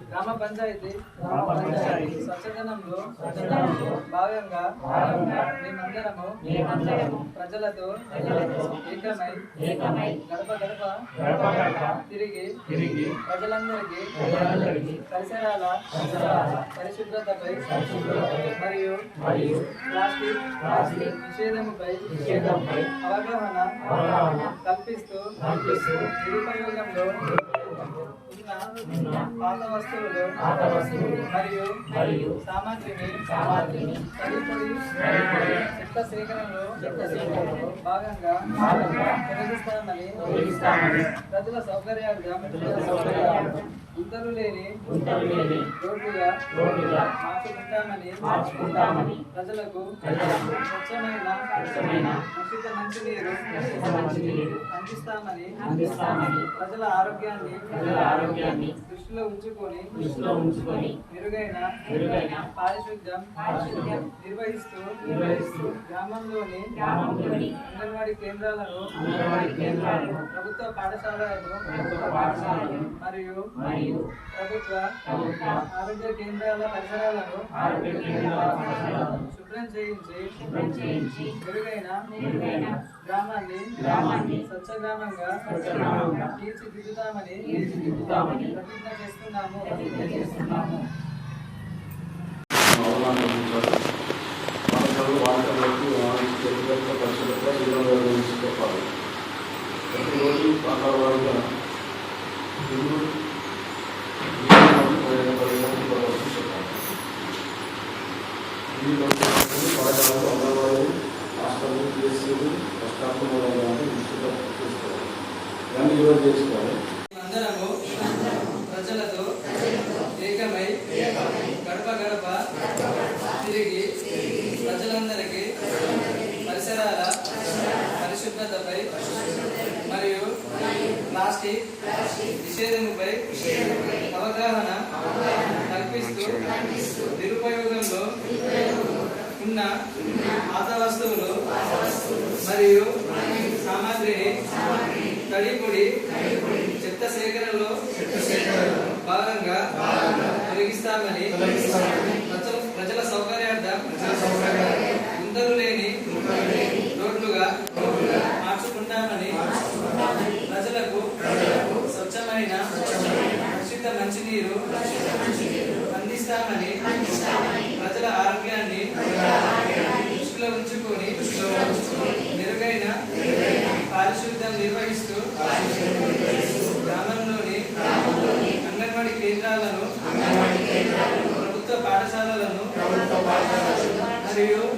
గ్రామ పంచాయతీ స్వచ్ఛదనంలో భాగంగా మేమందరము ప్రజలతో ఏకమై గడప గడప తిరిగి తిరిగి ప్రజలందరికీ పరిసరాల పరిశుభ్రతపై మరియు ప్లాస్టిక్ నిషేధంపై అవగాహన కల్పిస్తూ నిరుపయోగంలో ఉన్న పాత వస్తువులు మరియు మరియు సామాగ్రిని సామాగ్రిని తదుపరి తదుపరి చెత్త సేకరణలో చెత్త సేకరణలో భాగంగా భాగంగా తొలగిస్తామని తొలగిస్తామని ప్రజల సౌకర్యార్థం ప్రజల సౌకర్యార్థం గుంతలు లేని గుంతలు లేని రోడ్డుగా రోడ్డుగా మార్చుకుంటామని మార్చుకుంటామని ప్రజలకు ప్రజలకు స్వచ్ఛమైన స్వచ్ఛమైన ఉచిత మంచినీరు ఉచిత మంచినీరు అందిస్తామని అందిస్తామని ప్రజల ఆరోగ్యాన్ని ప్రజల ఆరోగ్యాన్ని దృష్టిలో ఉంచుకొని దృష్టిలో ఉంచుకొని మెరుగైన మెరుగైన పారిశుద్ధ్యం పారిశుద్ధ్యం నిర్వహిస్తూ నిర్వహిస్తూ గ్రామంలోని గ్రామంలోని అంగన్వాడీ కేంద్రాలను అంగన్వాడీ కేంద్రాలను ప్రభుత్వ పాఠశాలలను ప్రభుత్వ పాఠశాలను మరియు మరియు ప్రభుత్వ ప్రభుత్వ ఆరోగ్య కేంద్రాల పరిసరాలను ఆరోగ్య కేంద్రాల పరిసరాలను శుభ్రం చేయించి శుభ్రం చేయించి మెరుగైన మెరుగైన గ్రామాన్ని గ్రామాన్ని స్వచ్ఛ గ్రామంగా స్వచ్ఛ గ్రామంగా తీర్చిదిద్దుతామని తీర్చిదిద్దుతామని చేస్తున్నాము ప్రతిజ్ఞ చేస్తున్నాము పరిశుభ్రత నిర్వహించుకోవాలి ప్రతిరోజు పాఠశాల వారిగా ఇల్లు హాస్టల్ పిఎస్సీలు మొదలైన ఈరోజు చేసుకోవాలి అందరము ప్రజలతో ఏకమై గడప తిరిగి ప్రజలందరికీ పరిసరాల పరిశుభ్రతపై మరియు ప్లాస్టిక్ నిషేధముపై అవగాహన కల్పిస్తూ నిరుపయోగంలో ఉన్న పాత వస్తువులు మరియు సామాగ్రిని తడిపొడి చెత్త సేకరణలో భాగంగా తొలగిస్తామని ప్రజల ప్రజల సౌకర్యార్థం లేని రోడ్లుగా మార్చుకుంటామని ప్రజలకు స్వచ్ఛమైన రక్షిత మంచినీరు అందిస్తామని ప్రజల ఆరోగ్యాన్ని దృష్టిలో ఉంచుకొని మెరుగైన పారిశుద్ధ్యం నిర్వహిస్తూ గ్రామంలోని అంగన్వాడీ కేంద్రాలను ప్రభుత్వ పాఠశాలలను మరియు